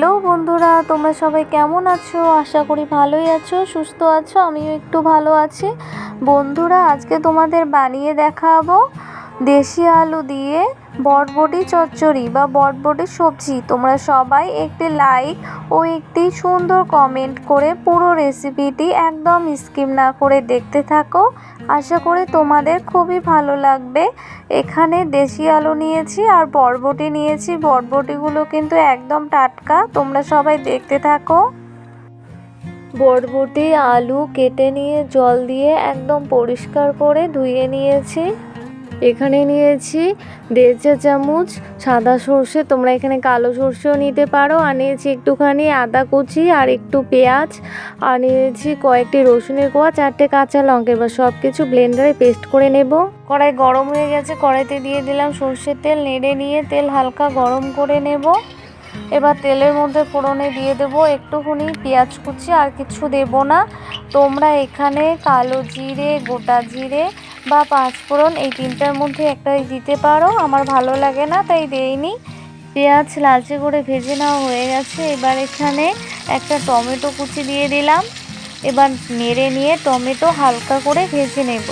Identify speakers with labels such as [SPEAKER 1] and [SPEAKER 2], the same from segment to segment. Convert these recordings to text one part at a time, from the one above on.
[SPEAKER 1] Hello বন্ধুরা, তোমরা সবাই কেমন আছো? আশা করি ভালোই আছো, সুস্থ আছো, আমিও একটু ভালো আছি। বন্ধুরা, আজকে তোমাদের বানিয়ে দেখাবো দেশি আলু দিয়ে বটবটি চচ্চড়ি বা বটবটি সবজি। তোমরা সবাই একটি লাইক ও একটি সুন্দর কমেন্ট করে পুরো রেসিপিটি একদম স্কিম না করে দেখতে থাকো। আশা করি তোমাদের খুবই ভালো লাগবে। এখানে দেশি আলু নিয়েছি আর বরবটি নিয়েছি। বরবটিগুলো কিন্তু একদম টাটকা। তোমরা সবাই দেখতে থাকো। বরবটি আলু কেটে নিয়ে জল দিয়ে একদম পরিষ্কার করে ধুয়ে নিয়েছি। এখানে নিয়েছি দেড় চা চামচ সাদা সর্ষে। তোমরা এখানে কালো সর্ষেও নিতে পারো। আর নিয়েছি একটুখানি আদা কুচি আর একটু পেঁয়াজ। আর নিয়েছি কয়েকটি রসুনের কোয়া, চারটে কাঁচা লঙ্কা। এবার সব কিছু ব্লেন্ডারে পেস্ট করে নেব। কড়াই গরম হয়ে গেছে, কড়াইতে দিয়ে দিলাম সর্ষের তেল, নেড়ে নিয়ে তেল হালকা গরম করে নেব। এবার তেলের মধ্যে ফোড়নে দিয়ে দেব একটুখানি পেঁয়াজ কুচি, আর কিছু দেব না। তোমরা এখানে কালো জিরে, গোটা জিরে বা পাঁচফোড়ন, এই তিনটার মধ্যে একটাই দিতে পারো। আমার ভালো লাগে না, তাই দেইনি। পেঁয়াজ লালচে করে ভেজে নেওয়া হয়ে গেছে। এবার এখানে একটা টমেটো কুচি দিয়ে দিলাম। এবার নেড়ে নিয়ে টমেটো হালকা করে ভেজে নেব।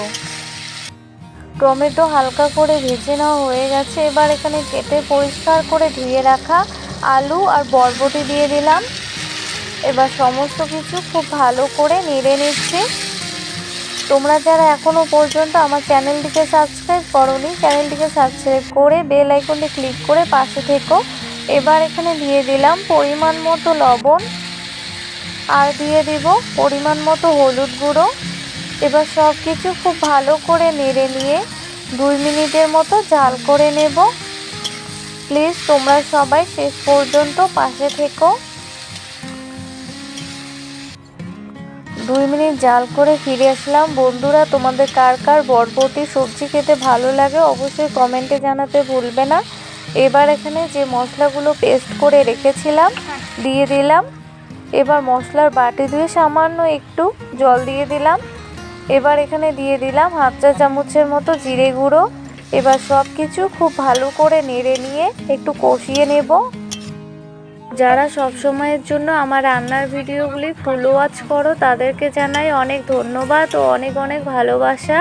[SPEAKER 1] টমেটো হালকা করে ভেজে নেওয়া হয়ে গেছে। এবার এখানে কেটে পরিষ্কার করে ধুয়ে রাখা আলু আর বরবটি দিয়ে দিলাম। এবার সমস্ত কিছু খুব ভালো করে নেড়ে নিচ্ছি। তোমরা যারা এখনও পর্যন্ত আমার চ্যানেলটিকে সাবস্ক্রাইব করনি, চ্যানেলটিকে সাবস্ক্রাইব করে বেল আইকনটি ক্লিক করে পাশে থেকো। এবার এখানে দিয়ে দিলাম পরিমাণ মতো লবণ, আর দিয়ে দিব পরিমাণ মতো হলুদ গুঁড়ো। এবার সব কিছু খুব ভালো করে নেড়ে নিয়ে দুই মিনিটের মতো জাল করে নেব। প্লিজ তোমরা সবাই শেষ পর্যন্ত পাশে থেকো। দুই মিনিট জাল করে ফিরে আসলাম। বন্ধুরা, তোমাদের কার কার বরবটি সবজি খেতে ভালো লাগে অবশ্যই কমেন্টে জানাতে ভুলবে না। এবার এখানে যে মশলাগুলো পেস্ট করে রেখেছিলাম, দিয়ে দিলাম। এবার মশলার বাটি দিয়ে সামান্য একটু জল দিয়ে দিলাম। এবার এখানে দিয়ে দিলাম হাফ চা চামচের মতো জিরে গুঁড়ো। এবার সব কিছু খুব ভালো করে নেড়ে নিয়ে একটু কষিয়ে নেব। যারা সব সময়ের জন্য আমার রান্নার ভিডিওগুলি ফুল ওয়াচ করো, তাদেরকে জানাই অনেক ধন্যবাদ ও অনেক অনেক ভালোবাসা।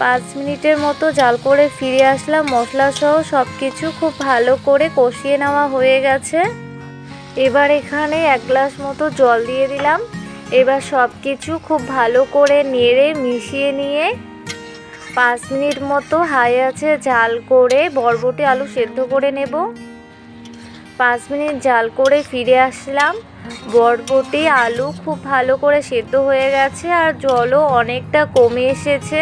[SPEAKER 1] পাঁচ মিনিটের মতো জাল করে ফিরে আসলাম মশলা সহ সব কিছু খুব ভালো করে কষিয়ে নেওয়া হয়ে গেছে। এবার এখানে এক গ্লাস মতো জল দিয়ে দিলাম। এবার সব কিছু খুব ভালো করে নেড়ে মিশিয়ে নিয়ে পাঁচ মিনিট মতো হাই আছে জাল করে বরবটি আলু সেদ্ধ করে নেব। পাঁচ মিনিট জাল করে ফিরে আসলাম। বরবটি, আলু খুব ভালো করে সেদ্ধ হয়ে গেছে আর জলও অনেকটা কমে এসেছে।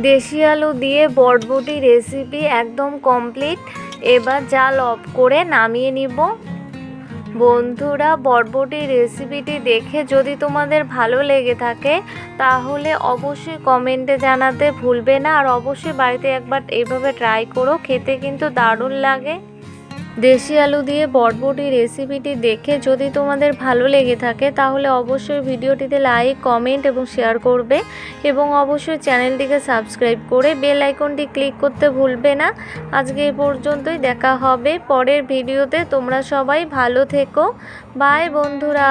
[SPEAKER 1] দেশি আলু দিয়ে বরবটি রেসিপি একদম কমপ্লিট এবার জাল অফ করে নামিয়ে নিব। বন্ধুরা, বরবটি রেসিপিটি দেখে যদি তোমাদের ভালো লেগে থাকে, তাহলে অবশ্যই কমেন্টে জানাতে ভুলবে না। আর অবশ্যই বাড়িতে একবার এইভাবে ট্রাই করো, খেতে কিন্তু দারুণ লাগে। দেশি আলু দিয়ে বটবটি রেসিপিটি দেখে যদি তোমাদের ভালো লেগে থাকে, তাহলে অবশ্যই ভিডিওটিতে লাইক, কমেন্ট এবং শেয়ার করবে এবং অবশ্যই চ্যানেলটিকে সাবস্ক্রাইব করে বেল আইকনটি ক্লিক করতে ভুলবে না। আজকে এই পর্যন্তই, দেখা হবে পরের ভিডিওতে। তোমরা সবাই ভালো থেকো। বাই বন্ধুরা।